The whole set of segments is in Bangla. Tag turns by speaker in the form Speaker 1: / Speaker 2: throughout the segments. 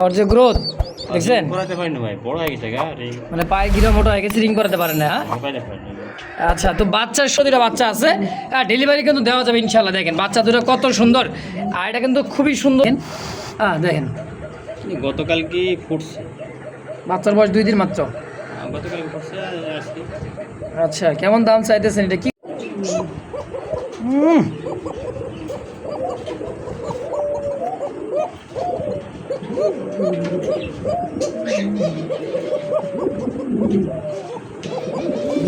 Speaker 1: ওর যে গ্রোথ দেখছেন?
Speaker 2: করাতে পারি ভাই বড় হয়ে গেছে গা
Speaker 1: মানে পায়ে গিরা মোটা হয়ে গেছে রিং করাতে পারেন না হ্যাঁ?
Speaker 2: মোবাইলে পারি না
Speaker 1: আচ্ছা তো বাচ্চার সদিরা বাচ্চা আছে। আর ডেলিভারি কিন্তু দেওয়া যাবে ইনশাল্লাহ দেখেন বাচ্চা দুটো কত সুন্দর। আর এটা কিন্তু খুবই সুন্দর। হ্যাঁ দেখেন।
Speaker 2: গতকাল কি ফুটছে?
Speaker 1: বাচ্চার বয়স দুই দিন মাত্র। আচ্ছা কেমন দাম চাইতেছেন এটা কি? উম।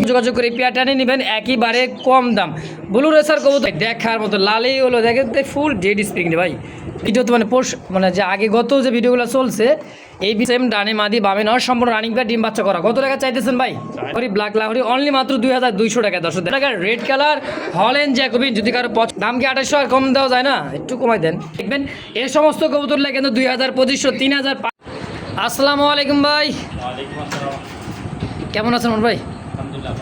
Speaker 1: যোগাযোগ করে পেয়ারটা নিয়ে নেবেন, একেবারে কম দাম। ব্লু রেসার কবুতর দেখার মতো লালেই হলো। দেখেন ফুল ডেড স্প্রিং রে, ভাই। ভিডিও তো মানে পোষ মানে যে আগে গত যে ভিডিওগুলো চলছে, এই সেম ডানে মাদি বামে নয়, সম্পূর্ণ রানিং প্যাড ডিম বাচ্চা করা। কত টাকা চাইতেছেন, ভাই? ওই ব্ল্যাক লাহরি অনলি মাত্র দুই হাজার দুইশো টাকা। দশ টাকা রেড কালার হলেন জ্যাকোবিন যদি কারও পছ- দাম কি আঠাশশো আর কম দেওয়া যায় না? একটু কমাই দেন। দেখবেন এই সমস্ত কবুতর লাগে কিন্তু দুই হাজার পঁচিশশো, তিন হাজার আসসালামু আলাইকুম ভাই। কেমন আছেন ভাই?
Speaker 2: আলহামদুলিল্লাহ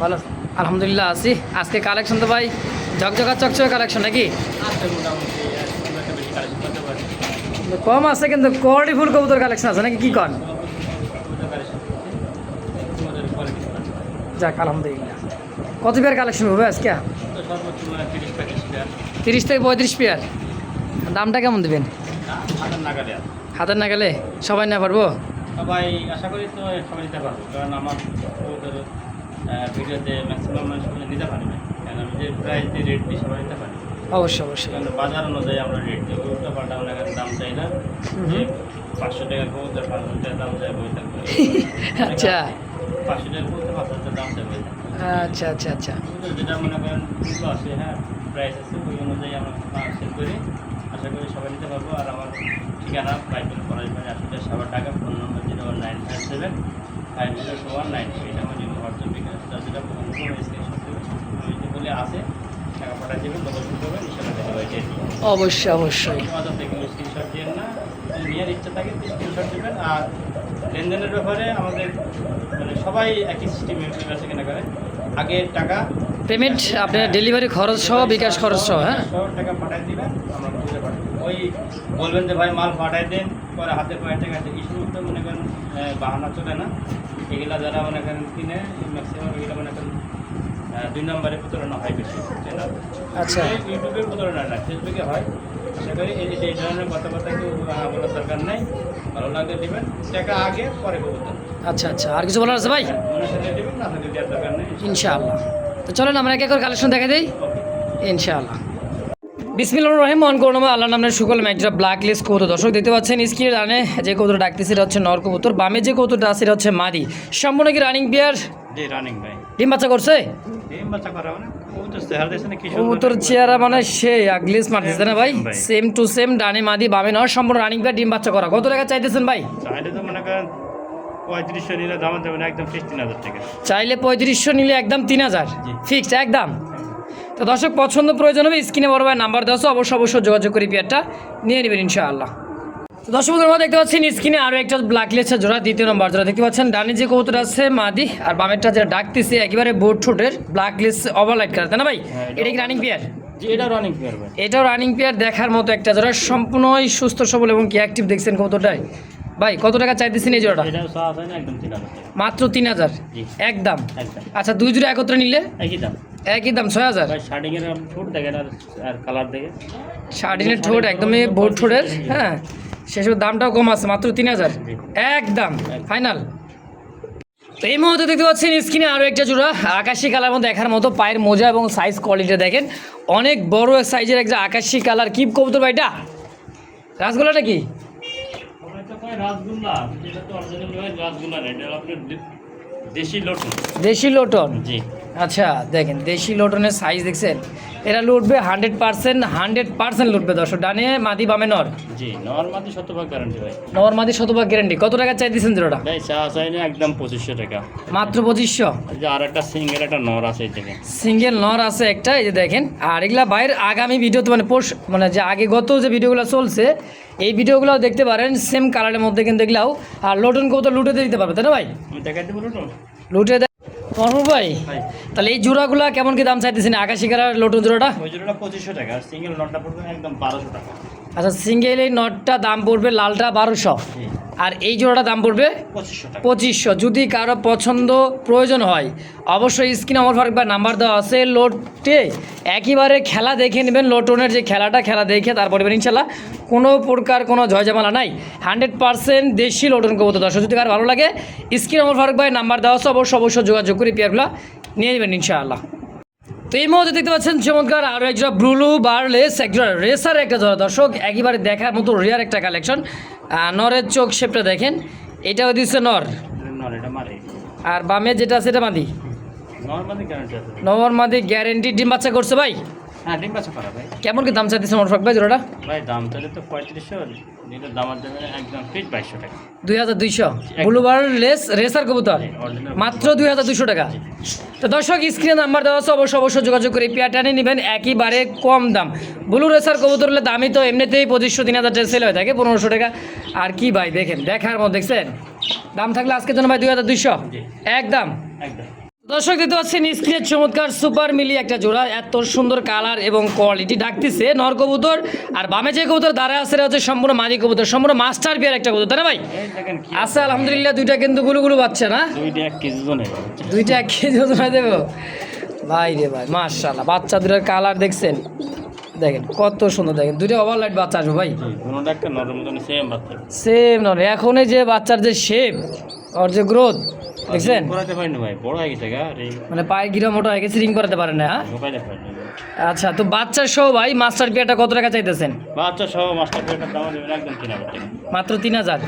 Speaker 2: ভালো আছি।
Speaker 1: আলহামদুলিল্লাহ আছি। আজকে কালেকশন তো ভাই ঝকঝকা চকচকে কালেকশন নাকি? কম আছে কিন্তু কোয়ালিটি ফুল কবুতর কালেকশন আছে নাকি? কি কন? যাক আলহামদুলিল্লাহ। কত পেয়ার কালেকশন হবে আজকে?
Speaker 2: তিরিশ
Speaker 1: থেকে পঁয়ত্রিশ পেয়ার দামটা কেমন দেবেন? হাতের না গেলে সবাই না পারব?
Speaker 2: সবাই আশা করি তো সবাই নিতে পারব কারণ আমার কবুতর ভিডিওতে ম্যাক্সিমাম মানুষ নিতে পারি না কারণ আমি যে প্রাইস দিয়ে রেট দিই সবাই নিতে পারি।
Speaker 1: অবশ্যই অবশ্যই।
Speaker 2: কারণ বাজার অনুযায়ী আমরা রেট দিই উল্টো পাল্টা আমরা এখানে দাম চাই না পাঁচশো টাকা কবুতর পাঁচ হাজার টাকা দাম চাই বই থাকবে।
Speaker 1: আচ্ছা।
Speaker 2: পাঁচশো টাকা কবুতর পাঁচ হাজার দাম চাই বই
Speaker 1: আচ্ছা আচ্ছা আচ্ছা।
Speaker 2: যেটা মনে করেন আছে হ্যাঁ প্রাইস আছে ওই অনুযায়ী আমরা সেল করি। আশা করি সবাই নিতে পারব। আর আমার ঠিকানা বাইবেল কলেজ মানে আসলে সবার টাকা phone number zero nine five seven five zero two one nine এটা আমার জন্য হোয়াটসঅ্যাপ বিকাশ তার যেটা ফোন করব স্ক্রিনশট দেবেন। আমি যে বলে আসে টাকা পাঠিয়ে দেবেন লোকেশন করবেন ইনশাল্লাহ দিয়ে দিই
Speaker 1: অবশ্যই অবশ্যই।
Speaker 2: আমাদের থেকে স্ক্রিনশট দিয়ে না। যদি নেওয়ার ইচ্ছা থাকে স্ক্রিনশট দেবেন। আর লেনদেনের ব্যাপারে আমাদের মানে সবাই একই সিস্টেমে বেচা কেনা করে। আগে টাকা
Speaker 1: পেমেন্ট আপনার ডেলিভারি খরচ সহ বিকাশ খরচ সহ হ্যাঁ?
Speaker 2: টাকা পাঠাই দিবেন আমরা ওই বলবেন যে ভাই মাল পাঠাই দেন পরে হাতে পায়ে টাকা আছে এই সমস্ত মনে করেন বাহানা চলে না। এগুলা যারা মনে করেন কিনে ম্যাক্সিমাম এগুলো মনে করেন দুই নম্বরে প্রতারণা হয় বেশি
Speaker 1: আচ্ছা।
Speaker 2: ইউটিউবে প্রতারণা না ফেসবুকে হয়। আশা করি এই ধরনের কথাবার্তা কেউ বলার দরকার নেই। ভালো লাগলে দেবেন। টাকা আগে পরে
Speaker 1: আচ্ছা আচ্ছা। আর কিছু বলার আছে ভাই?
Speaker 2: মনে সাথে দেবেন না দেওয়ার দরকার নেই।
Speaker 1: ইনশাআল্লাহ। তো চলেন আমরা এক এক করে কালেকশন দেখা দিই। ইনশাআল্লাহ। বিসমিল্লাহ রহিম মন করোনা আল্লাহ নামের সুকল ম্যাচটা ব্ল্যাক লিস্ট কবুতর। দর্শক দেখতে পাচ্ছেন স্ক্রিনে রানে যে কবুতর ডাকতেছে এটা হচ্ছে নর কবুতর। বামে যে কবুতরটা আছে সেটা হচ্ছে মাদি। সম্পূর্ণ কি রানিং বিয়ার
Speaker 2: রানিং ভাই।
Speaker 1: ডিম বাচ্চা করছে?
Speaker 2: বাচ্চা করা মানে চেহারা
Speaker 1: মানে সে আগলিস মারতেছে না ভাই?
Speaker 2: ভাই।
Speaker 1: সেম টু সেম ডানে মাদি বামে নর। সম্পূর্ণ রানিং বিয়ার ডিম বাচ্চা করা। কত টাকা চাইতেছেন ভাই?
Speaker 2: চাইলে তো মনে করেন পঁয়ত্রিশশো নিলে দাম একদম ফিস তিন হাজার টাকা।
Speaker 1: চাইলে পঁয়ত্রিশশো নিলে একদম তিন হাজার।
Speaker 2: জি।
Speaker 1: ফিক্সড একদম। তো দর্শক পছন্দ প্রয়োজন হবে স্ক্রিনে বড় ভাই নাম্বার দেওয়া আছে, অবশ্যই অবশ্যই যোগাযোগ করে পেয়ারটা নিয়ে নেবেন ইনশাআল্লাহ। তো দর্শক বন্ধুরা, দেখতে পাচ্ছেন স্ক্রিনে আরও একটা ব্ল্যাক জোড়া দ্বিতীয় নম্বর জোড়া। দেখতে পাচ্ছেন ডানে যে কবুতর আছে মাদি আর বামেরটা যেটা ডাকতেছে একেবারে বোর্ড ঠোঁটের ব্ল্যাক লেস ওভারলাইট কালার তাই না ভাই?
Speaker 2: হ্যাঁ, এটা-
Speaker 1: কি রানিং পেয়ার
Speaker 2: জি এটা রানিং পেয়ার
Speaker 1: এটাও রানিং পেয়ার দেখার মতো একটা জোড়া সম্পূর্ণই সুস্থ সবল এবং কি অ্যাক্টিভ দেখছেন কবুতরটাই? ভাই কত টাকা চাইতেছেন এই জোড়াটা? মাত্র তিন হাজার। একদম? আচ্ছা দুই জোড়া একত্রে নিলে?
Speaker 2: একই দাম।
Speaker 1: একই দাম ছয় হাজার?
Speaker 2: শার্টিংয়ের ঠোঁট দেখেন আর আর কালার দেখে
Speaker 1: শার্টিনের ঠোঁট একদমই বোর্ড ঠোঁটের হ্যাঁ? সেসব দামটাও কম আছে মাত্র তিন হাজার? একদম ফাইনাল। তো এই মুহূর্তে দেখতে পাচ্ছেন স্ক্রিনে আরও একটা জোড়া আকাশি কালার মধ্যে দেখার মতো পায়ের মোজা এবং সাইজ কোয়ালিটি দেখেন। অনেক বড় সাইজের একটা আকাশি কালার। কি কবুতর ভাইটা? রাসগোলাটা কি?
Speaker 2: রাসগুল্লা যেটা তো অরিজিনাল রাসগুল্লা না এটা আপনার দেশি লটন।
Speaker 1: দেশি লোটন?
Speaker 2: জি।
Speaker 1: আচ্ছা দেখেন দেশি লটনের সাইজ দেখছেন? এরা লুটবে হান্ড্রেড পার্সেন্ট হান্ড্রেড পার্সেন্ট লুটবে দর্শক। ডানে মাদি বামে নর।
Speaker 2: জি নর্মালি শতভাগ গ্যারান্টি ভাই।
Speaker 1: নর মাদি শতভাগ গ্যারেন্টি কত টাকা চাই দিচ্ছেন জোড়াটা
Speaker 2: ভাই চা চাই না একদম পঁচিশশো টাকা।
Speaker 1: মাত্র পঁচিশশো?
Speaker 2: আর একটা সিঙ্গেল একটা নর আছে থেকে
Speaker 1: সিঙ্গেল নর আছে একটা এই যে দেখেন। আর এগুলা বাইরের আগামী ভিডিওতে মানে পোষ মানে যে আগে গত যে ভিডিওগুলো চলছে এই ভিডিওগুলো দেখতে পারেন সেম কালারের মধ্যে কিন্তু এগুলাও। আর লোটন কবুতর লুটে দিতে পারবে তাই না ভাই?
Speaker 2: দেখাইতে বলুন
Speaker 1: লুটে ভাই
Speaker 2: ভাই।
Speaker 1: তাহলে এই জোড়াগুলা কেমন কি দাম চাইতেছেন? আকাশি কালার লোটন জোড়াটা?
Speaker 2: ওই জোড়াটা পঁচিশশো টাকা আর সিঙ্গেল নটটা পড়বে একদম বারোশো টাকা।
Speaker 1: আচ্ছা সিঙ্গেল এই নটটা দাম পড়বে লালটা বারোশো। আর এই জোড়াটা দাম পড়বে
Speaker 2: পঁচিশশো
Speaker 1: যদি কারও পছন্দ প্রয়োজন হয় অবশ্যই স্ক্রিন আমার ফারুক বা নাম্বার দেওয়া আছে লোটে একইবারে খেলা দেখে নেবেন লোটনের যে খেলাটা খেলা দেখে তারপরে ইনশাল্লাহ কোনো প্রকার কোনো ঝয়ঝামেলা নাই। হান্ড্রেড পার্সেন্ট দেশি লোটন কবুতর দর্শক যদি কার ভালো লাগে স্ক্রিন আমার ফারুক ভাই নাম্বার দেওয়া আছে অবশ্যই অবশ্যই যোগাযোগ করে পেয়ারগুলো নিয়ে নেবেন ইনশাআল্লাহ। তো এই মুহূর্তে দেখতে পাচ্ছেন চমৎকার আরও একজোড়া ব্লুলু বার্লেস একজোড়া রেসার একটা জোড়া দর্শক একেবারে দেখার মতো রেয়ার একটা কালেকশন নরের চোখ শেপটা দেখেন এটাও দিচ্ছে নর। আর বামে যেটা আছে এটা মাদি? নর মাদি গ্যারেন্টি ডিম বাচ্চা করছে ভাই।
Speaker 2: হ্যাঁ ডিম বাচ্চা করা ভাই।
Speaker 1: কেমন কি দাম চাইতেছে মোটরফাক ভাই জোড়াটা?
Speaker 2: ভাই দাম চাইলে তো পঁয়ত্রিশশো নিলে দামার দেবে একদম ফিট বাইশশো টাকা।
Speaker 1: দুই হাজার দুইশো। ব্লুবার লেস রেসার কবুতর। মাত্র দুই হাজার দুশো টাকা। তো দর্শক স্ক্রিনে নাম্বার দেওয়া আছে অবশ্যই অবশ্যই যোগাযোগ করে পেয়ারটা নিয়ে নেবেন একেবারে কম দাম। ব্লু রেসার কবুতর হলে দামই তো এমনিতেই পঁচিশশো তিন হাজার সেল হয়ে থাকে পনেরোশো টাকা। আর কি ভাই দেখেন দেখার মতো দেখছেন? দাম থাকলে আজকের জন্য ভাই দুই হাজার দুইশো। একদম।
Speaker 2: একদম।
Speaker 1: দর্শক দেখতে পাচ্ছেন স্ক্রিনের চমৎকার সুপার মিলি একটা জোড়া এত সুন্দর কালার এবং কোয়ালিটি ডাকতেছে নর কবুতর আর বামে যে কবুতর দাঁড়া আছে হচ্ছে সম্পূর্ণ মাদি কবুতর সম্পূর্ণ মাস্টার বিয়ার একটা কবুতর না ভাই? আছে আলহামদুলিল্লাহ দুইটা কিন্তু গুলো গুলো পাচ্ছে না?
Speaker 2: দুইটা এক কেজি
Speaker 1: দুইটা এক কেজি ওজন দেবো। ভাই রে ভাই মার্শাল্লাহ বাচ্চা দুটার কালার দেখছেন? দেখেন কত সুন্দর দেখেন দুইটা ওভারলাইট বাচ্চা আসবে ভাই।
Speaker 2: একটা সেম বাচ্চা।
Speaker 1: নর এখন এই যে বাচ্চার যে শেপ ওর যে গ্রোথ দেখছেন?
Speaker 2: করাতে পারিনি ভাই বড় হয়ে গেছে গা
Speaker 1: মানে পায়ের গিরা মোটা হয়ে গেছে রিং করাতে পারেন না হ্যাঁ? আচ্ছা তো বাচ্চার সহ ভাই মাস্টার পিয়াটা কত টাকা চাইতেছেন?
Speaker 2: বাচ্চা সহ মাস্টার প্লেটার দাম একদম তিন হাজার
Speaker 1: মাত্র তিন হাজার?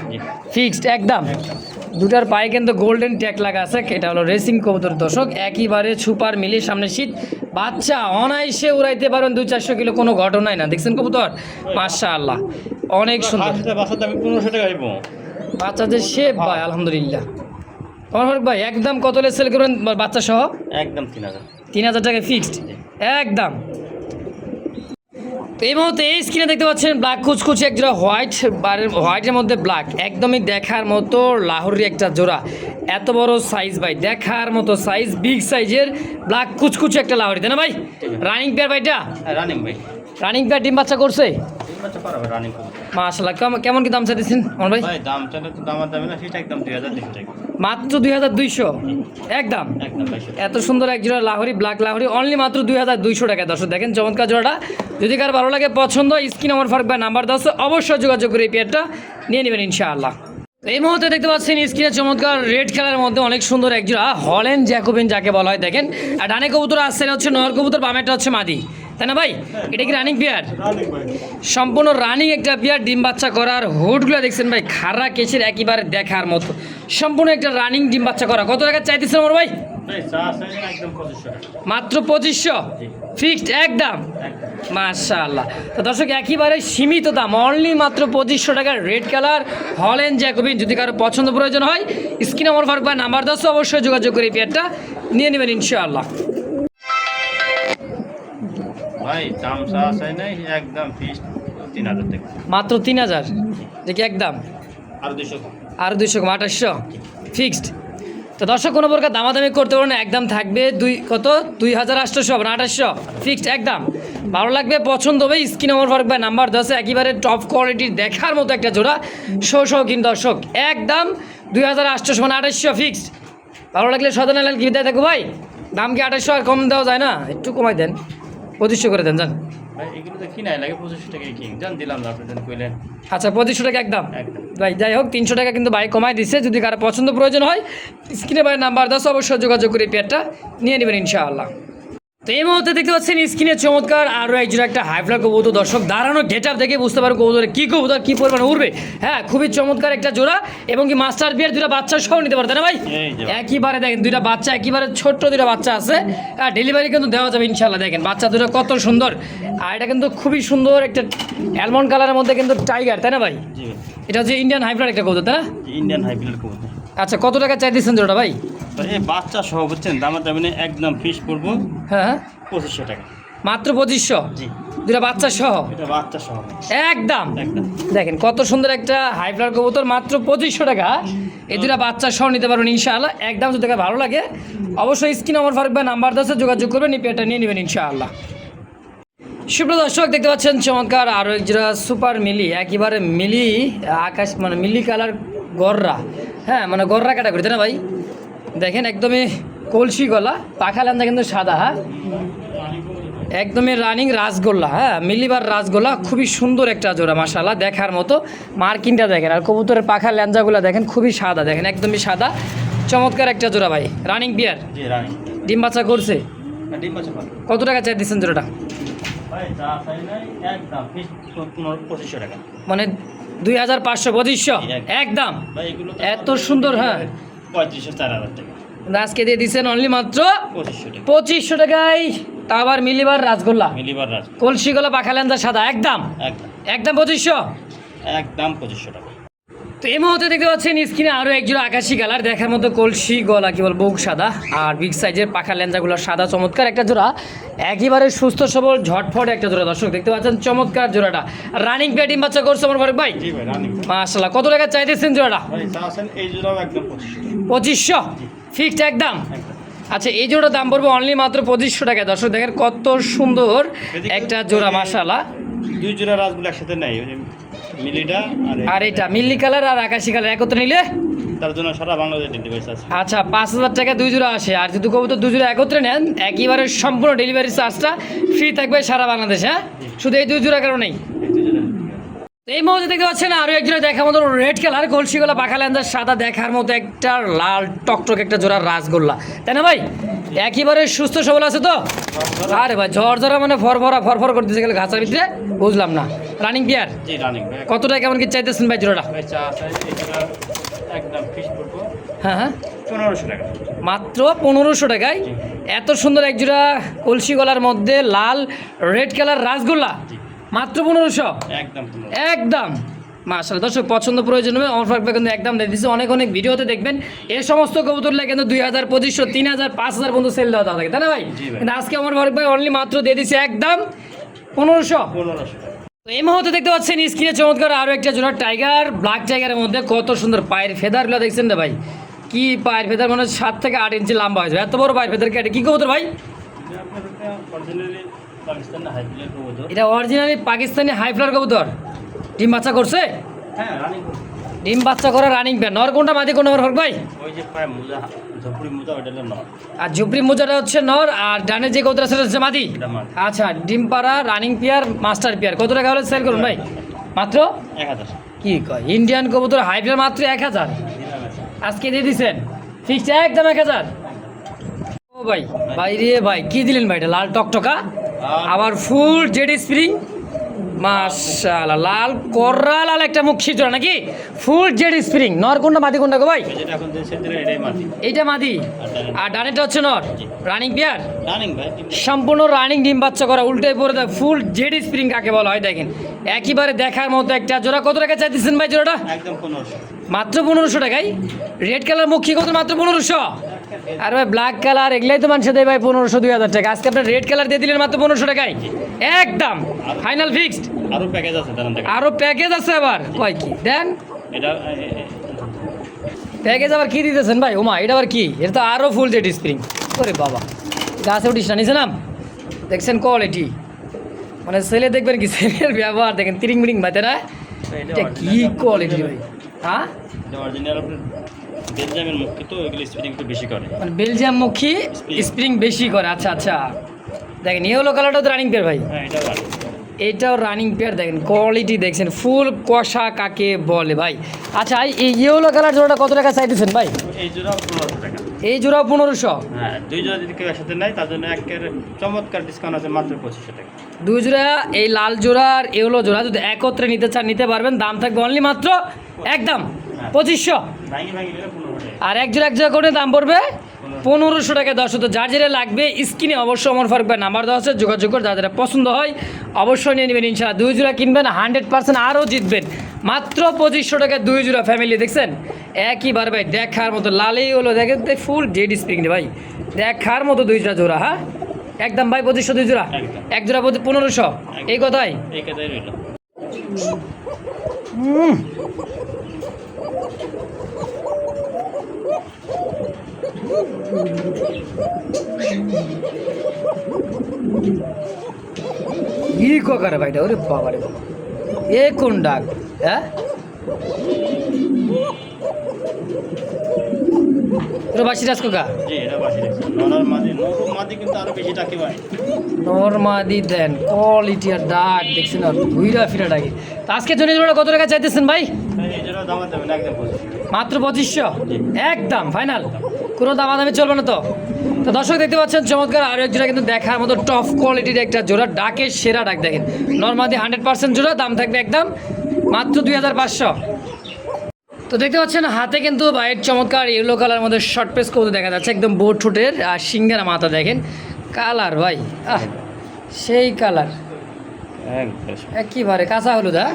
Speaker 1: ফিক্সড একদম? দুটার পায়ে কিন্তু গোল্ডেন ট্যাগ লাগা আছে এটা হলো রেসিং কবুতর দর্শক একইবারে সুপার মিলিয়ে সামনে শীত। বাচ্চা অনায়াসে উড়াইতে পারেন দুই চারশো কিলো কোনো ঘটনাই না। দেখছেন কবুতর? মাশা আল্লাহ অনেক সুন্দর।
Speaker 2: বাচ্চার দাম পনেরোশো টাকা
Speaker 1: বাচ্চাদের শেপ ভাই আলহামদুলিল্লাহ। তোমার ফারুক ভাই একদম কত সেল করবেন বাচ্চা সহ?
Speaker 2: একদম তিন হাজার।
Speaker 1: তিন হাজার টাকা ফিক্সড একদম। তো এই মুহূর্তে এই স্ক্রিনে দেখতে পাচ্ছেন ব্ল্যাক কুচকুচে এক জোড়া হোয়াইট হোয়াইটের মধ্যে ব্ল্যাক একদমই দেখার মতো লাহোরি একটা জোড়া। এত বড় সাইজ ভাই দেখার মতো সাইজ বিগ সাইজের ব্ল্যাক কুচকুচে একটা লাহোরি তাই না ভাই? রানিং পেয়ার ভাইটা?
Speaker 2: রানিং ভাই।
Speaker 1: রানিং পেয়ার ডিম বাচ্চা করছে?
Speaker 2: বাচ্চা পারবে রানিং করবে
Speaker 1: কেমন কি দাম চাইতেছেন আমার ভাই?
Speaker 2: ভাই দাম চাইলে তো দামার দামে না সেটা একদম দুই হাজার তিনশো টাকা।
Speaker 1: মাত্র একদম?
Speaker 2: একদম
Speaker 1: এত সুন্দর এক জোড়া লাহোরি ব্ল্যাক লাহোরি অনলি মাত্র টাকা। দর্শক দেখেন চমৎকার জোড়াটা। যদি কার ভালো লাগে পছন্দ স্ক্রিন আমার ফারুক ভাই নাম্বার দশ অবশ্যই যোগাযোগ করে এই পেয়ারটা নিয়ে নেবেন ইনশাআল্লাহ। এই মুহূর্তে দেখতে পাচ্ছেন স্ক্রিনে চমৎকার রেড কালারের মধ্যে অনেক সুন্দর এক জোড়া হলেন জ্যাকোবিন যাকে বলা হয় দেখেন। আর ডানে কবুতর আসছে এটা হচ্ছে নর কবুতর বামেটা হচ্ছে মাদি। তাই না ভাই? এটা কি রানিং পেয়ার সম্পূর্ণ রানিং একটা বিয়ার ডিম বাচ্চা করার হুডগুলো দেখছেন ভাই? খারা কেসের একেবারে দেখার মতো। সম্পূর্ণ একটা রানিং ডিম বাচ্চা করা। কত টাকা চাইতেছেন আমার ভাই? মাত্র পঁচিশশো? ফিক্সড একদম? মাশাআল্লাহ। তো দর্শক একেবারে সীমিত দাম। অনলি মাত্র পঁচিশশো টাকার রেড কালার হলেন জ্যাকোবিন যদি কারও পছন্দ প্রয়োজন হয় স্ক্রিন আমার ফারুক ভাই নাম্বার দশ অবশ্যই যোগাযোগ করে পেয়ারটা নিয়ে নেবেন ইনশাআল্লাহ।
Speaker 2: ভাই দাম চা চাই নাই একদম ফিস তিন হাজার টাকা।
Speaker 1: মাত্র তিন হাজার? দেখি একদম?
Speaker 2: আর দুশো
Speaker 1: আর দুইশো কম আঠাশশো? ফিক্সড। তো দর্শক কোনো প্রকার দামাদামি করতে পারো না একদম থাকবে দুই কত? দুই হাজার আটশোশো না আঠাশশো। ফিক্সড একদম। ভালো লাগবে পছন্দ হবে স্ক্রিন আমার ফারুক ভাই নাম্বার দশে একেবারে টপ কোয়ালিটির দেখার মতো একটা জোড়া। শো শৌখিন দর্শক একদম দুই হাজার আটশোশো মানে আঠাশশো ফিক্সড। ভালো লাগলে সদন কি বিদায় থাকো ভাই। দাম কি আঠাশশো আর কম দেওয়া যায় না? একটু কমাই দেন। পঁচিশশো করে দেন জান আচ্ছা পঁচিশশো টাকা একদম।
Speaker 2: একদম।
Speaker 1: ভাই যাই হোক তিনশো টাকা কিন্তু ভাই কমাই দিচ্ছে যদি কারও পছন্দ প্রয়োজন হয় স্ক্রিনে ভাই নাম্বার দশ অবশ্যই যোগাযোগ করে পেয়ারটা নিয়ে নেবেন ইনশাআল্লাহ। তো এই মুহূর্তে দেখতে পাচ্ছেন স্ক্রিনে চমৎকার আরও একজন একটা হাইফ্লার কবুতর। দর্শক দাঁড়ানো গেট আপ দেখে বুঝতে পারো কবুতরে কী কবুতর কী পরিমাণে উঠবে হ্যাঁ খুবই চমৎকার একটা জোড়া এবং কি মাস্টার বিয়ার দুটা বাচ্চা সহ নিতে পারো তাই না ভাই? একইবারে দেখেন দুইটা বাচ্চা একইবারে ছোট্ট দুটা বাচ্চা আছে। আর ডেলিভারি কিন্তু দেওয়া যাবে ইনশাল্লাহ দেখেন বাচ্চা দুটো কত সুন্দর। আর এটা কিন্তু খুবই সুন্দর একটা অ্যালমন্ড কালারের মধ্যে কিন্তু টাইগার তাই না ভাই? এটা হচ্ছে ইন্ডিয়ান হাইব্রিড একটা কবুতর তাই না?
Speaker 2: ইন্ডিয়ান হাইব্রিড কবুতর।
Speaker 1: আচ্ছা কত টাকা চাই দিচ্ছেন ভাই
Speaker 2: ভাই? এই বাচ্চা সহ বুঝছেন দামের দামে একদম ফিস পড়ব
Speaker 1: হ্যাঁ।
Speaker 2: পঁচিশশো টাকা।
Speaker 1: মাত্র পঁচিশশো?
Speaker 2: জি।
Speaker 1: দুটা বাচ্চা সহ?
Speaker 2: এটা বাচ্চা সহ।
Speaker 1: একদম। দেখেন কত সুন্দর একটা হাইফ্লার কবুতর মাত্র পঁচিশশো টাকা। এই দুটা বাচ্চা সহ নিতে পারবেন ইনশাআল্লাহ। একদম যদি ভালো লাগে অবশ্যই স্ক্রিন আমার ফারুক ভাই নাম্বার দশে যোগাযোগ করবেন এই পেয়ারটা নিয়ে নেবেন ইনশাআল্লাহ। সুপ্রিয় দর্শক দেখতে পাচ্ছেন চমৎকার আরও এক জোড়া সুপার মিলি একেবারে মিলি আকাশ মানে মিলি কালার গররা। হ্যাঁ মানে গররা ক্যাটাগরি তাই না ভাই? দেখেন একদমই কলসি গলা পাখা লেন্দা কিন্তু সাদা হ্যাঁ? একদমই রানিং রাসগোল্লা হ্যাঁ? মিলিবার রাসগোল্লা খুবই সুন্দর একটা জোড়া মাসাল্লাহ দেখার মতো মার্কিনটা দেখেন। আর কবুতরের পাখা ল্যাঞ্জাগুলো দেখেন খুবই সাদা দেখেন একদমই সাদা। চমৎকার একটা জোড়া ভাই রানিং বিয়ার ডিম বাচ্চা করছে? কত টাকা চাই দিচ্ছেন জোড়াটা? মানে দুই হাজার পাঁচশো পঁচিশশো? একদম। এত সুন্দর, হ্যাঁ।
Speaker 2: পঁয়ত্রিশশো চার হাজার টাকা।
Speaker 1: আজকে দিয়ে দিচ্ছেন অনলি মাত্র
Speaker 2: পঁচিশশো টাকা।
Speaker 1: পঁচিশশো টাকায় তা আবার মিলিবার রাসগোল্লা
Speaker 2: মিলিবার রাজ
Speaker 1: কলসিগোলা সাদা একদম?
Speaker 2: একদম।
Speaker 1: একদম পঁচিশশো?
Speaker 2: একদম পঁচিশশো টাকা।
Speaker 1: তো এই মুহূর্তে দেখতে পাচ্ছেন স্ক্রিনে আরও একজোড়া আকাশি কালার দেখার মতো কলসি গলা কি বল বুক সাদা। আর বিগ সাইজের পাখা লেঞ্জাগুলো সাদা চমৎকার একটা জোড়া। একেবারে সুস্থ সবল ঝটফট একটা জোড়া। দর্শক দেখতে পাচ্ছেন চমৎকার জোড়াটা। রানিং ব্যাটিং বাচ্চা করছে আমার ফারুক ভাই? মাশাল্লাহ কত টাকা চাইতেছেন জোড়াটা?
Speaker 2: পঁচিশশো।
Speaker 1: ফিক্সড একদম? আচ্ছা এই জোড়া দাম পড়বে অনলি মাত্র পঁচিশশো টাকা। দর্শক দেখেন কত সুন্দর একটা জোড়া মাশাল্লাহ
Speaker 2: দুই জোড়া রাজগুলো একসাথে নেই মিলিটা আর
Speaker 1: এটা মিল্লি কালার আর আকাশি কালার একত্রে নিলে?
Speaker 2: তার জন্য সারা বাংলাদেশে ডেলিভারি আছে।
Speaker 1: আচ্ছা পাঁচ হাজার টাকা দুই জোড়া আসে আর যদি কবুতর দুই জোড়া একত্রে নেন একেবারে সম্পূর্ণ ডেলিভারি চার্জটা ফ্রি থাকবে সারা বাংলাদেশ হ্যাঁ? শুধু এই দুই জোড়া কারণেই। এই মুহূর্তে দেখতে পাচ্ছেন আরও এক জোড়া দেখার মতো রেড কালার কলসিগোলা পাখা লেন্দার সাদা দেখার মতো একটা লাল টকটক একটা জোড়া রাসগোল্লা। তাই না ভাই? একেবারে সুস্থ সবল আছে তো? আরে ভাই ঝড় ঝরা মানে ফরফরা ফরফর করতেছে গেলে ঘাসার ভিতরে? বুঝলাম না। রানিং পিয়ার
Speaker 2: জি রানিং ভাই
Speaker 1: কত টাকা কেমন কি চাইতেছেন ভাই জোড়াটা? হ্যাঁ হ্যাঁ। মাত্র পনেরোশো টাকায়? এত সুন্দর এক জোড়া কলসি গলার মধ্যে লাল রেড কালার রাসগোল্লা? মাত্র পনেরোশো?
Speaker 2: একদম
Speaker 1: একদম। মাসাল দর্শক পছন্দ প্রয়োজন হবে ফাঁকবে কিন্তু একদম দিয়ে দিচ্ছে অনেক অনেক ভিডিওতে দেখবেন এই সমস্ত কবুতরলে কিন্তু দুই হাজার পঁচিশশো তিন হাজার পাঁচ হাজার পর্যন্ত সেল দেওয়া থাকে তাই না ভাই? কিন্তু আজকে আমার ফারুক ভাই অনলি মাত্র দিয়ে দিচ্ছে একদম পনেরোশো।
Speaker 2: পনেরোশো।
Speaker 1: তো এই মুহূর্তে দেখতে পাচ্ছেন স্ক্রিনে চমৎকার আরও একটা জোড়া টাইগার ব্ল্যাক টাইগারের মধ্যে কত সুন্দর পায়ের ফেদারগুলো দেখছেন না ভাই? কি পায়ের ফেদার মানে সাত থেকে আট ইঞ্চি লম্বা হয়েছে। এত বড় পায়ের ফেদার কেটে কী কবুতর ভাই?
Speaker 2: এটা অরিজিনালি
Speaker 1: পাকিস্তানি হাইফ্লার কবুতর। ডিম বাচ্চা করছে?
Speaker 2: হ্যাঁ
Speaker 1: ডিম বাচ্চা করা রানিং প্যান নর কোনটা মাদি আমার ফারুক ভাই?
Speaker 2: ওই যে প্রায় মোজা ঝপুরি মোজা ওইটা হলো
Speaker 1: আর ঝুপড়ি মোজাটা হচ্ছে নর আর ডানে যে কবুতর সেটা হচ্ছে মাদি? আচ্ছা ডিম পাড়া রানিং পিয়ার মাস্টার পিয়ার কত টাকা হলে সেল করুন ভাই? মাত্র?
Speaker 2: এক হাজার।
Speaker 1: কি কয়? ইন্ডিয়ান কবুতর হাইফ্লার মাত্র এক হাজার? আজকে দিয়ে দিছেন? ফিক্সড একদম এক হাজার? ও ভাই ভাই রে ভাই কি দিলেন ভাই এটা? লাল টকটকা? আবার ফুল জেড স্প্রিং। মাশাআল্লাহ লাল কররা লাল একটা মুখ খিচুড়া নাকি? ফুল জেড স্প্রিং। নর কোনটা মাদি কোনটা গো ভাই? এইটা মাদি?
Speaker 2: আর ডানে-
Speaker 1: ডানেটা হচ্ছে নর? রানিং
Speaker 2: ভাই
Speaker 1: সম্পূর্ণ রানিং ডিম বাচ্চা করা উল্টে পড়ে দেয় ফুল জেড স্প্রিং কাকে বলা হয় দেখেন। একইবারে দেখার মতো একটা জোড়া। কত টাকা চাইতেছেন ভাই জোড়াটা?
Speaker 2: একদম পনেরোশো।
Speaker 1: মাত্র পনেরোশো টাকায়। রেড কালার মুখী কত? মাত্র পনেরোশো। আর ভাই ব্ল্যাক কালার এগুলাই তো মানুষ দেয় ভাই পনেরোশো দুই হাজার টাকা। আজকে আপনার রেড কালার দিয়ে দিলেন মাত্র পনেরোশো টাকায়। একদম। ফাইনাল ফিক্সড
Speaker 2: আরও প্যাকেজ আছে
Speaker 1: আরও প্যাকেজ আছে আবার। কয় কি? দেন।
Speaker 2: এটা
Speaker 1: প্যাকেজ আবার কি দিতেছেন ভাই? ওমা এটা আবার কি? এটা তো আরও ফুল জেড স্প্রিং ওরে বাবা। গাছে উঠিস না নাম। দেখছেন কোয়ালিটি মানে ছেলে দেখবেন কি? ছেলের ব্যবহার দেখেন তিরিং মিরিং ভাই তাই না? এটা কি কোয়ালিটি ভাই? হ্যাঁ?
Speaker 2: বেলজিয়ামের মুখে তো এগুলো স্পিডিং একটু বেশি করে।
Speaker 1: মানে বেলজিয়াম মুখী স্প্রিং বেশি করে আচ্ছা আচ্ছা। দেখেন ইয়েলো কালারটাও তো রানিং পেয়ার ভাই।
Speaker 2: হ্যাঁ এটা ভালো
Speaker 1: এটাও রানিং পেয়ার দেখেন কোয়ালিটি দেখছেন ফুল কষা কাকে বলে ভাই। আচ্ছা এই ইয়েলো কালার জোড়াটা কত টাকা চাইতেছেন ভাই?
Speaker 2: এই জোড়া পনেরোশো টাকা।
Speaker 1: এই জোড়াও পনেরোশো?
Speaker 2: হ্যাঁ দুই জোড়া যদি কেউ একসাথে নেয় তার জন্য একের চমৎকার ডিসকাউন্ট আছে মাত্র পঁচিশশো টাকা।
Speaker 1: দুই জোড়া এই লাল জোড়া আর এগুলো জোড়া যদি একত্রে নিতে চান নিতে পারবেন। দাম থাকবে অনলি মাত্র একদম পঁচিশশো?
Speaker 2: পনেরো টাকা।
Speaker 1: আর এক জোড়া এক জোড়া করে দাম পড়বে? পনেরোশো। টাকা দশ তো যার যেটা লাগবে স্ক্রিনে অবশ্যই আমার ফারুক ভাই নাম্বার দেওয়া আছে যোগাযোগ করে যার যেটা পছন্দ হয় অবশ্যই নিয়ে নেবেন ইনশাল্লাহ দুই জোড়া কিনবেন হান্ড্রেড পার্সেন্ট আরও জিতবেন। মাত্র পঁচিশশো টাকা দুই জোড়া ফ্যামিলি দেখছেন? একইবার ভাই দেখার মতো লালেই হলো দেখেন ফুল ডেড স্প্রিং ভাই। দেখার মতো দুই জোড়া জোড়া হ্যাঁ? একদম ভাই পঁচিশশো দুই জোড়া? এক জোড়া পনেরোশো। এই কথাই?
Speaker 2: এই কথাই রইল।
Speaker 1: ককারে ভাইটা? ওরে বাবা রে বাবা। এ কোন ডাক? হ্যাঁ? বাসি রাজ কোকা?
Speaker 2: জি এটা বাসি দেখছি নরার মাদি নরম মাদি কিন্তু আরও বেশি টাকি ভাই
Speaker 1: নর্মাদি দেন কোয়ালিটি আর ডাক দেখছেন আর ঘুইরা ফিরা ডাকে আজকে জন্য জোড়া কত টাকা চাইতেছেন ভাই? মাত্র পঁচিশশো? একদম ফাইনাল কোনো দামাদামি চলবে না তো। তো দর্শক দেখতে পাচ্ছেন চমৎকার আরও এক জোড়া কিন্তু দেখার মতো টপ কোয়ালিটির একটা জোড়া ডাকের সেরা ডাক দেখেন। নর্মাদি হান্ড্রেড পার্সেন্ট জোড়া দাম থাকবে একদম মাত্র দুই হাজার পাঁচশো। তো দেখতে পাচ্ছেন হাতে কিন্তু বাইরের চমৎকার ইয়েলো কালার মধ্যে শর্ট পেস করতে দেখা যাচ্ছে একদম বোট ঠোঁটের আর সিঙ্গারা মাথা দেখেন। কালার ভাই আহ সেই কালার। একেবারে কাঁচা হলুদ হ্যাঁ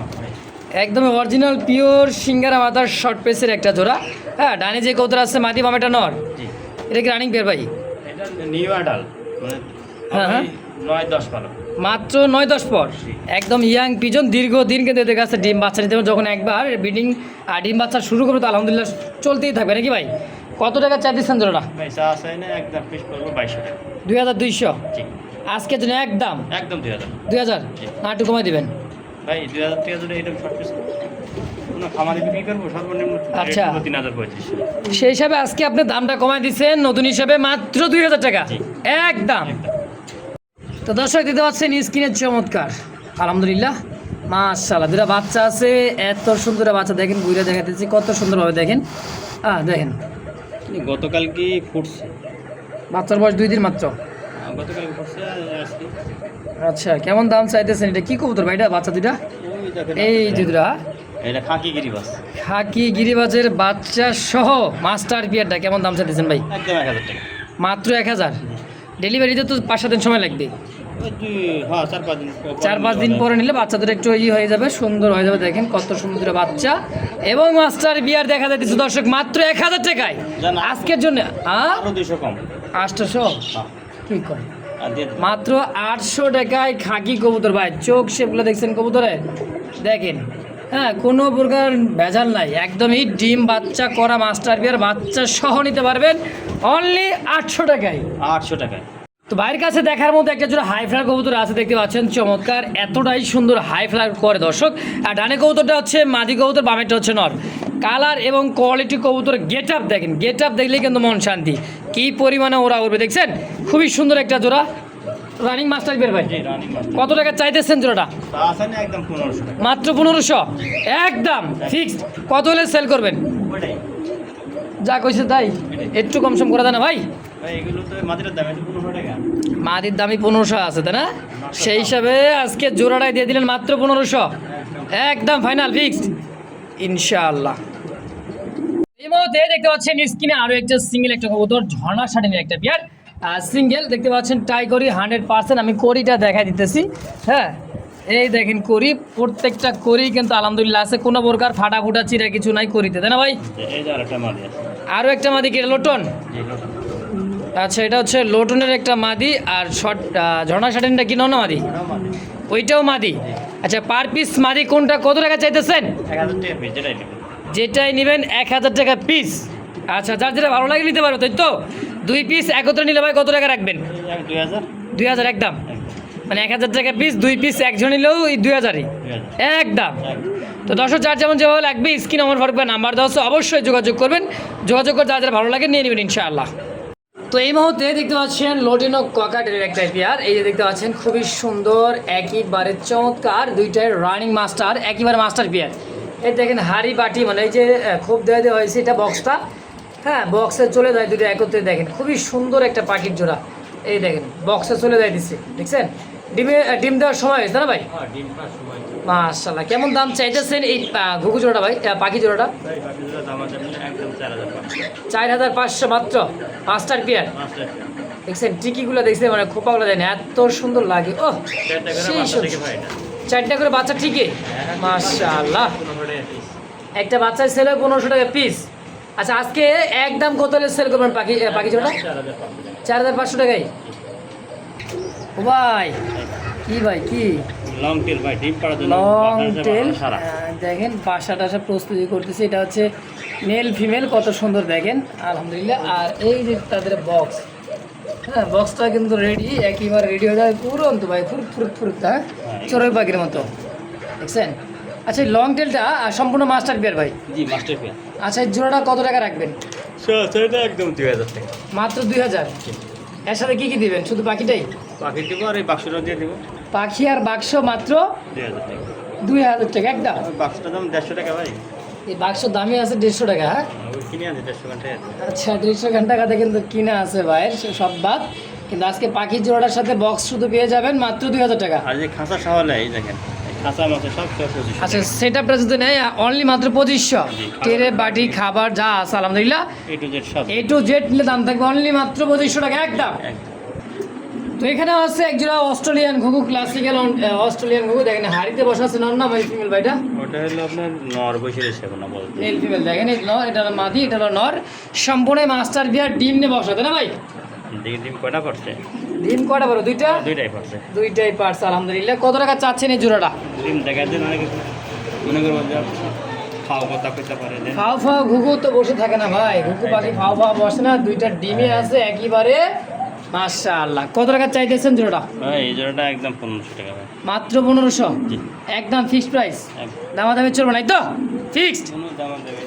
Speaker 2: মাথা
Speaker 1: একদম অরিজিনাল পিওর সিঙ্গারা মাথার শর্ট পেসের একটা জোড়া। হ্যাঁ ডানে যে কৌতর আছে মাটি বামেটা নর। এটা কি রানিং পেয়ার ভাই?
Speaker 2: নিউ আডাল মানে
Speaker 1: হ্যাঁ, হ্যাঁ।
Speaker 2: নয় দশ পালো
Speaker 1: মাত্র নয় দশ পর। একদম ইয়াং পিজন দীর্ঘদিন কিন্তু এদের কাছে ডিম বাচ্চা নিতে যখন একবার ব্রিডিং আর ডিম বাচ্চা শুরু করবে তো আলহামদুলিল্লাহ চলতেই থাকবে। নাকি ভাই? কত টাকা চাই দিচ্ছেন দুই হাজার দুইশো? আজকের জন্য একদম
Speaker 2: একদম দুই হাজার।
Speaker 1: দুই হাজার? না একটু কমাই দিবেন।
Speaker 2: ভাই দুই হাজার টাকা এটা শর্ট পিস
Speaker 1: আচ্ছা। সেই হিসাবে আজকে আপনি দামটা কমাই দিচ্ছেন। নতুন হিসাবে মাত্র দুই হাজার টাকা। একদম তো দর্শক দিতে পারছেন স্ক্রিনের চমৎকার। আলহামদুলিল্লাহ মাশাল্লাহ দুটা বাচ্চা আছে এত সুন্দর বাচ্চা দেখেন ঘুরে দেখাতেছি কত সুন্দরভাবে দেখেন। হ্যাঁ দেখেন।
Speaker 2: গতকাল কি ফুটছে?
Speaker 1: বাচ্চার বয়স দুই দিন মাত্র। আচ্ছা কেমন দাম চাইতেছেন এটা? কি কবুতর ভাই এটা বাচ্চা দুটা এই দুটা
Speaker 2: এটা। খাকি
Speaker 1: গিরিবাজের বাচ্চা সহ মাস্টার পিয়ারটা কেমন দাম চাইতেছেন ভাই?
Speaker 2: একদম এক হাজার টাকা।
Speaker 1: মাত্র এক হাজার। ডেলিভারিতে তো পাঁচ সাত দিন সময় লাগবে।
Speaker 2: হ্যাঁ চার পাঁচ দিন পর-
Speaker 1: নিলে বাচ্চাদের একটু ই হয়ে যাবে সুন্দর হয়ে যাবে দেখেন কত সুন্দর বাচ্চা। এবং মাস্টার বিয়ার দেখা যাচ্ছে দর্শক মাত্র এক হাজার টাকায়। আজকের জন্য আটশোশো?
Speaker 2: হ্যাঁ।
Speaker 1: কি করে। মাত্র আটশো টাকায় খাকি কবুতর ভাই। চোখ শেপগুলো দেখছেন কবুতরে? দেখেন। হ্যাঁ কোনো প্রকার ভেজাল নাই। একদমই ডিম বাচ্চা করা মাস্টার বিয়ার বাচ্চা সহ নিতে পারবেন অনলি আটশো টাকায়।
Speaker 2: আটশো টাকায়।
Speaker 1: তো বাইরের কাছে দেখার মতো একটা জোড়া হাই ফ্লার কবুতর আছে দেখতে পাচ্ছেন চমৎকার এতটাই সুন্দর হাই ফ্লার করে দর্শক। আর ডানে কবুতরটা হচ্ছে মাদি কবুতর বামেরটা হচ্ছে নর। কালার এবং কোয়ালিটি কবুতর গেট আপ দেখেন গেট আপ দেখলেই কিন্তু মন শান্তি। কী পরিমাণে ওরা উঠবে দেখছেন? খুবই সুন্দর একটা জোড়া। রানিং মাস্টার বের ভাই। কত টাকা চাইতেছেন জোড়াটা? মাত্র পনেরোশো? একদম ফিক্সড কত হলে সেল করবেন? যা কইছে তাই। একটু কম সম করা যায় না ভাই।
Speaker 2: মাটির দাম পনেরোশো
Speaker 1: মাদির আছে তাই না? সেই হিসাবে আজকে জোড়াটাই দিয়ে দিলেন মাত্র পনেরোশো। একদম ফাইনাল ফিক্সড ইনশাআল্লাহ। এই মুহূর্তে দেখতে পাচ্ছেন স্ক্রিনে আরও একটা সিঙ্গেল একটা কবুতর ঝর্ণা শাটিনের একটা বিয়ার। সিঙ্গেল দেখতে পাচ্ছেন ট্রাই করি হান্ড্রেড পার্সেন্ট আমি করিটা দেখাই দিতেছি হ্যাঁ? এই দেখেন করি প্রত্যেকটা করি কিন্তু আলহামদুলিল্লাহ আছে কোনো প্রকার ফাটা ফুটা চিরা কিছু নাই করিতে তাই না ভাই? আরও একটা মাদি কি লোটন? আচ্ছা এটা হচ্ছে লোটনের একটা মাদি আর শর্ট ঝর্ণা শাটিনটা কি নন মাদি?
Speaker 2: মাদি।
Speaker 1: ওইটাও মাদি? আচ্ছা পার পিস মাদি কোনটা কত টাকা চাইতেছেন?
Speaker 2: যেটাই নেবেন।
Speaker 1: এক হাজার টাকা পিস আচ্ছা যার যেটা ভালো লাগে নিতে পারো তাই তো? দুই পিস একত্রে নিলে ভাই কত টাকা রাখবেন?
Speaker 2: দুই হাজার।
Speaker 1: একদম। মানে এক হাজার টাকা পিস দুই পিস একজন নিলেও এই দুই হাজারই। একদম। তো দর্শক যার যেমন যেভাবে লাগবে স্ক্রিন আমার ফারুক ভাই নাম্বার দশ অবশ্যই যোগাযোগ করবেন। যোগাযোগ করে যার যার ভালো লাগে নিয়ে নেবেন ইনশাআল্লাহ। তো এই মুহূর্তে দেখতে পাচ্ছেন লোডিনো ককাটের একটা পেয়ার এই যে দেখতে পাচ্ছেন খুবই সুন্দর একইবারে চমৎকার দুইটাই রানিং মাস্টার একইবারে মাস্টার পেয়ার এই দেখেন হাড়ি বাটি মানে এই যে খুব দেওয়া দেওয়া হয়েছে এটা বক্সটা হ্যাঁ বক্সে চলে যায় দুটো একত্রে দেখেন। খুবই সুন্দর একটা পাখির জোড়া। এই দেখেন বক্সে চলে যায় দিচ্ছে দেখছেন? ডিমে ডিম দেওয়ার সময় হয়েছে না ভাই?
Speaker 2: হ্যাঁ
Speaker 1: মাশাল্লাহ কেমন দাম চাইতেছেন এই ঘুঘু জোড়াটা ভাই? পাখি জোড়াটা?
Speaker 2: চার হাজার পাঁচশো।
Speaker 1: মাত্র পাঁচটার পেয়ার দেখছেন টিকিগুলো দেখছেন মানে খোপাগুলো দেন এত সুন্দর লাগে। ও
Speaker 2: চারটা করে
Speaker 1: সেই
Speaker 2: বাচ্চা
Speaker 1: চারটা করে বাচ্চা ঠিকই?
Speaker 2: পনেরোশো টাকা পিস
Speaker 1: একটা বাচ্চার সেল হয় পনেরোশো টাকা পিস আচ্ছা আজকে একদম কত সেল করবেন পাখি পাখি জোড়া
Speaker 2: চার হাজার পাঁচশো
Speaker 1: টাকাই ও ভাই কি ভাই কি?
Speaker 2: লং টেল ভাই ডিম পাড়ার জন্য
Speaker 1: লং টেল দেখেন বাসা টাসা প্রস্তুতি করতেছে এটা হচ্ছে মেল ফিমেল কত সুন্দর দেখেন আলহামদুলিল্লাহ। আর এই যে তাদের বক্স হ্যাঁ বক্সটা কিন্তু রেডি একইবার রেডি হয়ে যায় পুরো তো ভাই ফুরুত ফুরুত ফুরুত হ্যাঁ। চড়ুই পাখির মতো দেখছেন? আচ্ছা লং টেলটা সম্পূর্ণ মাস্টার বিয়ার ভাই?
Speaker 2: জি মাস্টার পেয়ার
Speaker 1: আচ্ছা এই জোড়াটা কত টাকা রাখবেন?
Speaker 2: সেটা একদম দুই হাজার টাকা।
Speaker 1: মাত্র দুই হাজার? এর সাথে কী কী দিবেন? শুধু পাখিটাই?
Speaker 2: পাখি দিব আর এই বাক্সটা দিয়ে দিব।
Speaker 1: পাখি আর বাক্স মাত্র
Speaker 2: দুই হাজার টাকা।
Speaker 1: দুই হাজার টাকা একদম।
Speaker 2: বাক্সটার দাম দেড়শো টাকা ভাই।
Speaker 1: এই বাক্স দামি আছে দেড়শো টাকা হ্যাঁ?
Speaker 2: ওই কিনে আনছি দেড়শো ঘন্টায়
Speaker 1: আচ্ছা দেড়শো টাকাতে কিন্তু কিনা আছে ভাইয়ের সে সব বাদ। কিন্তু আজকে পাখির জোড়াটার সাথে বক্স শুধু পেয়ে যাবেন মাত্র দুই হাজার টাকা।
Speaker 2: আর যে খাঁচা সাওয়ালে এই দেখেন।
Speaker 1: আচ্ছা সেট আপটা যদি নেয় অনলি মাত্র পঁচিশশো। টেরে বাটি খাবার যা আছে আলহামদুলিল্লাহ।
Speaker 2: এ টু জেড
Speaker 1: নিলে দাম থাকবে অনলি মাত্র পঁচিশশো টাকা একদম। তো এখানে আছে একজোড়া অস্ট্রেলিয়ান ঘুঘু ক্লাসিক্যাল অস্ট্রেলিয়ান ঘুঘু। দেখেন হাড়িতে বসা আছে নর না ভাই ফিমেল ভাইটা?
Speaker 2: ওটা হলো আপনার নর বসে রয়েছে না বলতে।
Speaker 1: মেল ফিমেল দেখেন এই নর এটা হলো মাদি এটা হলো নর। সম্পূর্ণ মাস্টার বিয়ার ডিম নিয়ে বসাতে না ভাই?
Speaker 2: ডিম ডিম কয়টা করছে
Speaker 1: ডিম কটা বড় দুইটা?
Speaker 2: দুইটাই করছে
Speaker 1: দুইটাই পার্টস আলহামদুলিল্লাহ। কত টাকা চাচ্ছেন এই জোড়াটা?
Speaker 2: ডিম দেখা দিন অনেক মনে করব যে খাওয়া কথা কইতে পারে
Speaker 1: ফাও ফাও ঘুঘু তো বসে থাকে না ভাই। ঘুঘু পাখি ফাও ফাও বসে না দুইটা ডিমে আছে একইবারে মাশাআল্লাহ। কত টাকা চাইতেছেন জোড়াটা?
Speaker 2: ভাই এই জোড়াটা একদম পনেরোশো টাকা ভাই।
Speaker 1: মাত্র পনেরোশো? একদম ফিক্সড প্রাইস দামাদামি চলবে নাই তো? ফিক্সড
Speaker 2: কোনো দাম দেবে সুযোগ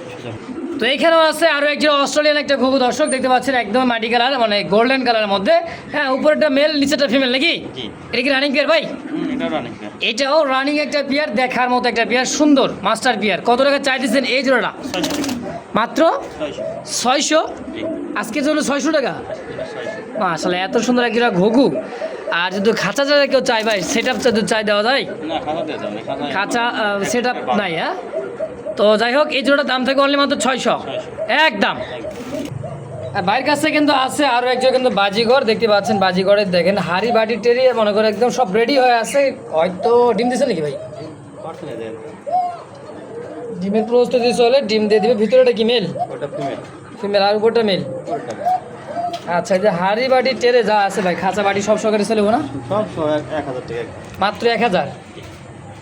Speaker 1: তো এখানেও আছে আরও একজন অস্ট্রেলিয়ান একটা ঘুঘু দর্শক দেখতে পাচ্ছেন একদম মাটি কালার মানে গোল্ডেন কালারের মধ্যে। হ্যাঁ উপরেরটা মেল নিচেটা ফিমেল নাকি? এটা কি রানিং পেয়ার ভাই?
Speaker 2: এটাও
Speaker 1: রানিং একটা পেয়ার দেখার মতো একটা পেয়ার সুন্দর মাস্টার পেয়ার কত টাকা চাইতেছেন এই জোড়াটা? মাত্র?
Speaker 2: ছয়শো।
Speaker 1: ছয়শো?
Speaker 2: জি।
Speaker 1: আজকে চলো ছয়শো টাকা? আসলে এত সুন্দর একটা ঘুঘু। আর যদি খাঁচা যারা কেউ চাই ভাই সেট আপ যদি চাই দেওয়া যায়? খাঁচা সেট আপ নাই হ্যাঁ? তো যাই হোক এই জোড়াটার দাম থাকে অনলি মাত্র ছয়শো। একদম। ভাইয়ের কাছে কিন্তু আছে আরও একজন কিন্তু বাজিঘর দেখতে পাচ্ছেন বাজিঘরে দেখেন হাড়ি বাটি টেরি মনে করে একদম সব রেডি হয়ে আছে। হয়তো ডিম দিছে নাকি ভাই? ডিমের প্রস্তুতি চলে ডিম দিয়ে দিবে। ভিতরেটা কি মেল
Speaker 2: ফিমেল
Speaker 1: আর উপরটা মেল আচ্ছা এই যে হাড়ি বাটি টেরে যা আছে ভাই খাঁচা বাটি সব সকালে চলবে না?
Speaker 2: সব এক হাজার টাকা।
Speaker 1: মাত্র এক হাজার।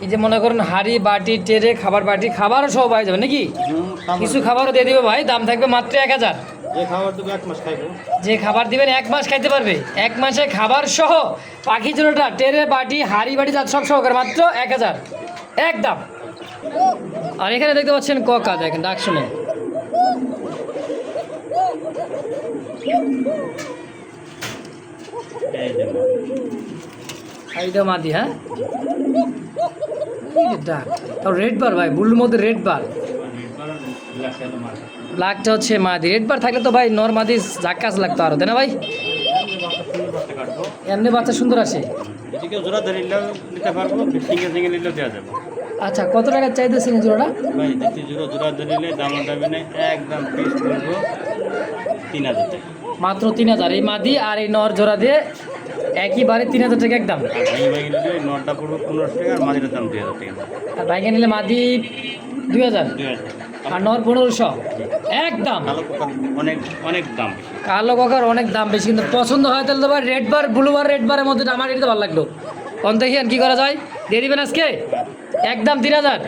Speaker 1: এই যে মনে করেন হাড়ি বাটি টেরে খাবার বাটি খাবারও সব পাওয়া যাবে নাকি? কিছু খাবারও দিয়ে দিবে ভাই দাম থাকবে মাত্র এক হাজার।
Speaker 2: যে খাবার এক
Speaker 1: দিবেন এক মাস খাইতে পারবে। এক মাসে খাবার সহ পাখি জোড়াটা টেরে বাটি হাড়ি বাটি যা সব সহকারে মাত্র এক হাজার। একদম। আর এখানে দেখতে পাচ্ছেন ককা দেখেন ডাক শুনে।
Speaker 2: এই
Speaker 1: এইটা মাদি হ্যাঁ? তাও রেড বার ভাই বুলুর মধ্যে রেড বার ব্ল্যাকটা হচ্ছে মাদি। রেড বার থাকলে তো ভাই নর মাদি লাগতো আরও তাই না ভাই? এমনি বাচ্চা সুন্দর আসে
Speaker 2: যাবে।
Speaker 1: আচ্ছা কত টাকা চাইতেছেন জোড়াটা?
Speaker 2: ভাই জোড়া জোড়া দাম একদম করব টাকা।
Speaker 1: মাত্র হাজার। এই মাদি আর এই নর জোড়া দিয়ে একইবারে তিন হাজার টাকা একদম।
Speaker 2: নটা পড়ব পনেরোশো টাকা আর মাঝের দাম দুই হাজার টাকা
Speaker 1: আর বাইকে নিলে মাদি দুই হাজার। আর নর পনেরোশো। একদম।
Speaker 2: অনেক অনেক দাম
Speaker 1: কালো কাকার অনেক দাম বেশি, কিন্তু পছন্দ হয় তাহলে তো ভাই red bar blue bar red বারের মধ্যে আমার এটা ভালো লাগল। কোন আর কি করা যায়। দিয়ে দিবেন আজকে? একদম তিন হাজার।